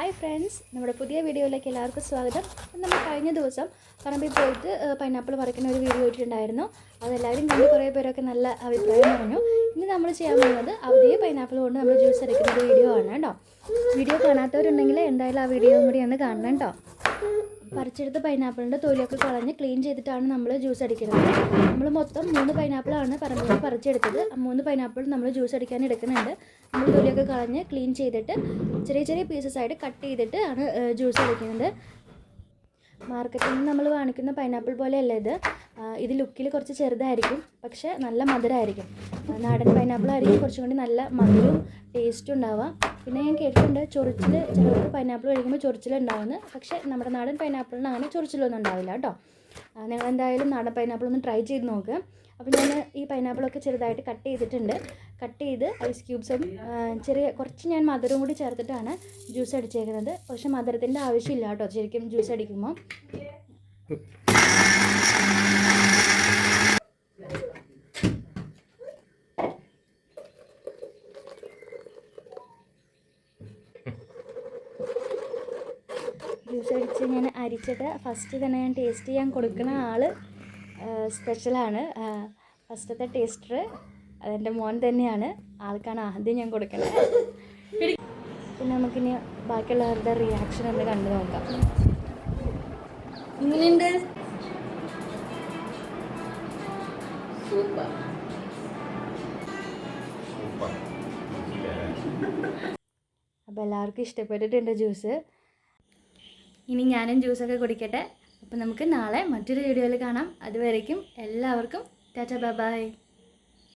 Hi friends നമ്മുടെ പുതിയ വീഡിയോയിലേക്ക് എല്ലാവർക്കും സ്വാഗതം. നമ്മൾ കഴിഞ്ഞ ദിവസം പറമ്പിൽ പോയിട്ട് പൈനാപ്പിൾ പറിക്കുന്ന ഒരു വീഡിയോ ഇട്ടിട്ടുണ്ടായിരുന്നു. അതെല്ലാവരും കണ്ട് കുറേ പേരൊക്കെ നല്ല അഭിപ്രായം പറഞ്ഞു. ഇനി നമ്മൾ ചെയ്യാൻ പോകുന്നത് അതേ പൈനാപ്പിൾ കൊണ്ട് നമ്മൾ ജ്യൂസ് അടിക്കുന്ന ഒരു വീഡിയോ ആണ് കേട്ടോ. വീഡിയോ കാണാത്തവരുണ്ടെങ്കിൽ എന്തായാലും ആ വീഡിയോ കൂടി ഒന്ന് കാണണം കേട്ടോ. പറിച്ചെടുത്ത പൈനാപ്പിളിന്റെ തൊലിയൊക്കെ കളഞ്ഞ് ക്ലീൻ ചെയ്തിട്ടാണ് നമ്മൾ ജ്യൂസ് അടിക്കുന്നത്. നമ്മൾ മൊത്തം മൂന്ന് പൈനാപ്പിളാണ് പറമ്പിൽ പറിച്ചെടുത്തത്. മൂന്ന് പൈനാപ്പിൾ നമ്മൾ ജ്യൂസ് അടിക്കാൻ എടുക്കുന്നുണ്ട്. നമ്മൾ തൊലിയൊക്കെ കളഞ്ഞ് ക്ലീൻ ചെയ്തിട്ട് ചെറിയ ചെറിയ പീസസ് ആയിട്ട് കട്ട് ചെയ്തിട്ട് ആണ് ജ്യൂസ് അടിക്കുന്നത്. മാർക്കറ്റിൽ നിന്ന് നമ്മൾ വാങ്ങിക്കുന്ന പൈനാപ്പിൾ പോലെയല്ല ഇത്. ഇത് ലുക്കിൽ കുറച്ച് ചെറുതായിരിക്കും പക്ഷേ നല്ല മധുരമായിരിക്കും നാടൻ പൈനാപ്പിൾ ആയിരിക്കും കുറച്ചും കൂടി നല്ല മധുരവും ടേസ്റ്റും ഉണ്ടാവുക പിന്നെ ഞാൻ കേട്ടിട്ടുണ്ട് ചൊറിച്ചിൽ ചിലർക്ക് പൈനാപ്പിൾ കഴിക്കുമ്പോൾ ചൊറിച്ചിലുണ്ടാവുന്നു പക്ഷേ നമ്മുടെ നാടൻ പൈനാപ്പിളിന് അങ്ങനെ ചൊറിച്ചിലൊന്നും ഉണ്ടാവില്ല കേട്ടോ. നിങ്ങൾ എന്തായാലും നാടൻ പൈനാപ്പിൾ ഒന്ന് ട്രൈ ചെയ്ത് നോക്കുക അപ്പോൾ ഞാൻ ഈ പൈനാപ്പിളൊക്കെ ചെറുതായിട്ട് കട്ട് ചെയ്തിട്ടുണ്ട്. കട്ട് ചെയ്ത് ഐസ് ക്യൂബ്സും ചെറിയ കുറച്ച് ഞാൻ മധുരവും കൂടി ചേർത്തിട്ടാണ് ജ്യൂസ് അടിച്ചേക്കുന്നത്. പക്ഷേ മധുരത്തിന്റെ ആവശ്യമില്ല കേട്ടോ ശരിക്കും ജ്യൂസ് അടിക്കുമ്പോൾ ജ്യൂസ് അടിച്ച് ഞാൻ അരിച്ചിട്ട് ഫസ്റ്റ് തന്നെ ഞാൻ ടേസ്റ്റ് ചെയ്യാൻ കൊടുക്കുന്ന ആൾ സ്പെഷ്യലാണ് ഫസ്റ്റത്തെ ടേസ്റ്റർ അതെന്റെ മോൻ തന്നെയാണ്. ആൾക്കാണ് ആദ്യം ഞാൻ കൊടുക്കുന്നത്. പിന്നെ നമുക്കിനി ബാക്കിയുള്ളവരുടെ റിയാക്ഷൻ ഒന്ന് കണ്ടു നോക്കാം. എങ്ങനെയുണ്ട്? സൂപ്പർ. അപ്പോൾ എല്ലാവർക്കും ഇഷ്ടപ്പെട്ടിട്ടുണ്ട് ജ്യൂസ്. ഇനി ഞാനും ജ്യൂസൊക്കെ കുടിക്കട്ടെ. അപ്പം നമുക്ക് നാളെ മറ്റൊരു വീഡിയോയിൽ കാണാം. അതുവരേക്കും എല്ലാവർക്കും ടാറ്റ ബൈ